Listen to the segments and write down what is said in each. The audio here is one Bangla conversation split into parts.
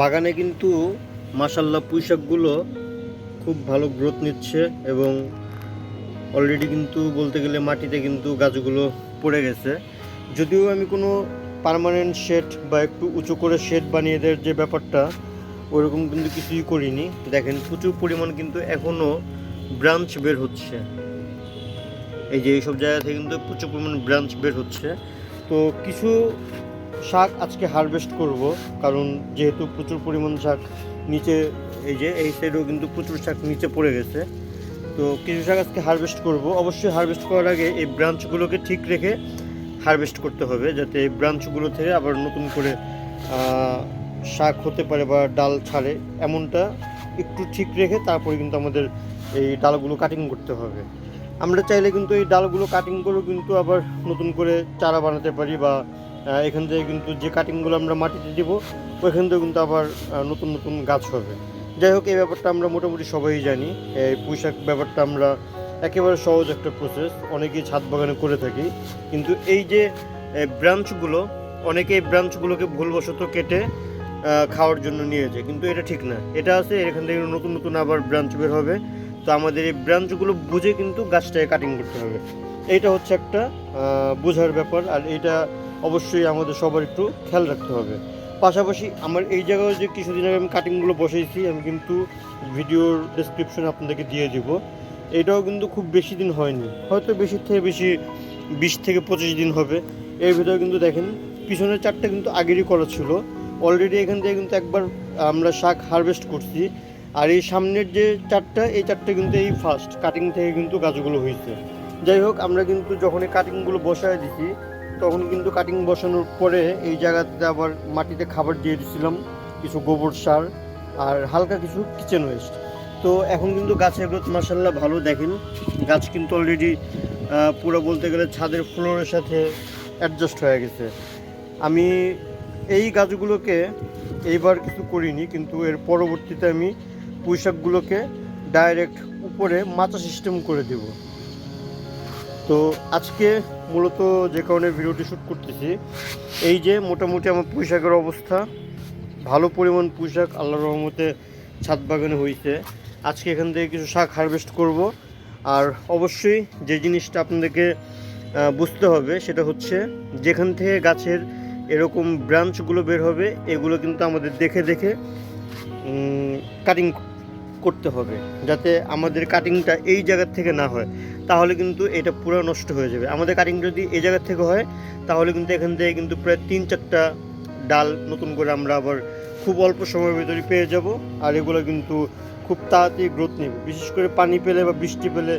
বাগানে কিন্তু মাসাল্লাহ পুঁইশাকগুলো খুব ভালো গ্রোথ নিচ্ছে এবং অলরেডি কিন্তু বলতে গেলে মাটিতে কিন্তু গাছগুলো পড়ে গেছে। যদিও আমি কোনো পার্মানেন্ট শেড বা একটু উঁচু করে শেড বানিয়ে দেওয়ার যে ব্যাপারটা, ওরকম কিন্তু কিছুই করিনি। দেখেন, প্রচুর পরিমাণ কিন্তু এখনও ব্রাঞ্চ বের হচ্ছে। এই যে এইসব জায়গা থেকে কিন্তু প্রচুর পরিমাণ ব্রাঞ্চ বের হচ্ছে। তো কিছু শাক আজকে হারভেস্ট করব, কারণ যেহেতু প্রচুর পরিমাণ শাক নিচে, এই যে, এই সাইডেও কিন্তু প্রচুর শাক নিচে পড়ে গেছে। তো কিছু শাক আজকে হারভেস্ট করব। অবশ্যই হারভেস্ট করার আগে এই ব্রাঞ্চগুলোকে ঠিক রেখে হারভেস্ট করতে হবে, যাতে এই ব্রাঞ্চগুলো থেকে আবার নতুন করে শাক হতে পারে বা ডাল ছাড়ে। এমনটা একটু ঠিক রেখে তারপরে কিন্তু আমাদের এই ডালগুলো কাটিং করতে হবে। আমরা চাইলে কিন্তু এই ডালগুলো কাটিং করেও কিন্তু আবার নতুন করে চারা বানাতে পারি বা এখান থেকে কিন্তু যে কাটিংগুলো আমরা মাটিতে দিব, ওইখান থেকে কিন্তু আবার নতুন নতুন গাছ হবে। যাই হোক, এই ব্যাপারটা আমরা মোটামুটি সবাই জানি। এই পুঁইশাক ব্যাপারটা আমরা একেবারে সহজ একটা প্রসেস অনেকেই ছাদ বাগানে করে থাকি। কিন্তু এই যে ব্রাঞ্চগুলো অনেকে এই ব্রাঞ্চগুলোকে ভুলবশত কেটে খাওয়ার জন্য নিয়ে যায়। কিন্তু এটা ঠিক না। এটা আছে এখান থেকে নতুন নতুন আবার ব্রাঞ্চ বের হবে। তো আমাদের এই ব্রাঞ্চগুলো বুঝে কিন্তু গাছটাকে কাটিং করতে হবে। এইটা হচ্ছে একটা বোঝার ব্যাপার। আর এইটা অবশ্যই আমাদের সবার একটু খেয়াল রাখতে হবে। পাশাপাশি আমার এই জায়গায় যে কিছুদিন আগে আমি কাটিংগুলো বসেছি আমি কিন্তু ভিডিওর ডিসক্রিপশন আপনাদেরকে দিয়ে দিব। এটাও কিন্তু খুব বেশি দিন হয়নি। হয়তো বেশি থেকে বেশি বিশ থেকে পঁচিশ দিন হবে। এর ভিতরে কিন্তু দেখেন, পিছনের চারটা কিন্তু আগেরই করা ছিল। অলরেডি এখান থেকে কিন্তু একবার আমরা শাক হারভেস্ট করছি। আর এই সামনের যে চারটা, এই চারটা কিন্তু এই ফার্স্ট কাটিং থেকে কিন্তু গাছগুলো হয়েছে। যাই হোক, আমরা কিন্তু যখন এই কাটিংগুলো বসায় দিছি তখন কিন্তু কাটিং বসানোর পরে এই জায়গাতে আবার মাটিতে খাবার দিয়ে দিয়েছিলাম, কিছু গোবর সার আর হালকা কিছু কিচেন ওয়েস্ট তো এখন কিন্তু গাছের গ্রোথ মার্শাল্লাহ ভালো, দেখেন। গাছ কিন্তু অলরেডি পুরো বলতে গেলে ছাদের ফ্লোরের সাথে অ্যাডজাস্ট হয়ে গেছে। আমি এই গাছগুলোকে এইবার কিছু করিনি, কিন্তু এর পরবর্তীতে আমি পুঁইশাকগুলোকে ডাইরেক্ট উপরে মাচা সিস্টেম করে দেব। তো আজকে মূলত যে কারণে ভিডিওটি শ্যুট করতেছি, এই যে মোটামুটি আমার পুঁইশাকের অবস্থা, ভালো পরিমাণ পুঁইশাক আল্লাহর রহমতে ছাদ বাগানে হয়েছে আজকে এখান থেকে কিছু শাক হারভেস্ট করব, আর অবশ্যই যে জিনিসটা আপনাদেরকে বুঝতে হবে সেটা হচ্ছে যেখান থেকে গাছের এরকম ব্রাঞ্চগুলো বের হবে, এগুলো কিন্তু আমাদের দেখে দেখে কাটিং করতে হবে, যাতে আমাদের কাটিংটা এই জায়গার থেকে না হয়, তাহলে কিন্তু এটা পুরো নষ্ট হয়ে যাবে। আমাদের কাটিং যদি এই জায়গার থেকে হয়, তাহলে কিন্তু এখান থেকে কিন্তু প্রায় তিন চারটা ডাল নতুন করে আমরা আবার খুব অল্প সময়ের ভিতরে পেয়ে যাব, আর এগুলো কিন্তু খুব তাড়াতাড়ি গ্রোথ নেবে। বিশেষ করে পানি পেলে বা বৃষ্টি পেলে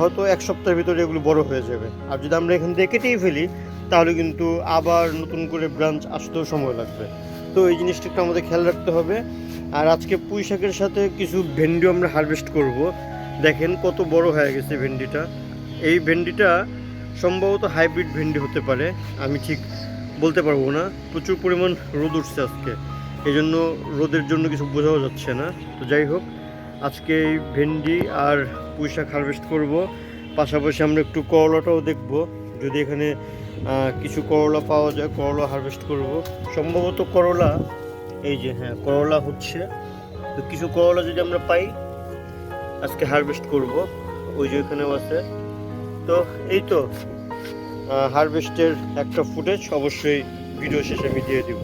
হয়তো এক সপ্তাহের ভিতরে এগুলো বড় হয়ে যাবে। আর যদি আমরা এখান থেকে কেটেই ফেলি, তাহলে কিন্তু আবার নতুন করে ব্রাঞ্চ আসতেও সময় লাগবে। তো এই জিনিসটা একটু আমাদের খেয়াল রাখতে হবে। আর আজকে পুঁই শাকের সাথে কিছু ভেন্ডিও আমরা হারভেস্ট করব। দেখেন কত বড় হয়ে গেছে ভেন্ডিটা। এই ভেন্ডিটা সম্ভবত হাইব্রিড ভেন্ডি হতে পারে। আমি ঠিক বলতে পারব না। প্রচুর পরিমাণ রোদ উঠছে আজকে। এই জন্য রোদের জন্য কিছু বোঝাও যাচ্ছে না। তো যাই হোক, আজকে এই ভেন্ডি আর পুঁই শাক হারভেস্ট করব। পাশাপাশি আমরা একটু করলাটাও দেখব। যদি এখানে কিছু করলা পাওয়া যায়, করলা হারভেস্ট করব। সম্ভবত করলা এই যে হ্যাঁ করলা হচ্ছে। তো কিছু করলা যদি আমরা পাই, আজকে হারভেস্ট করব। ওই যে ওখানেও আছে। তো এই তো হারভেস্টের একটা ফুটেজ অবশ্যই ভিডিও শেষে আমি দিয়ে দিব।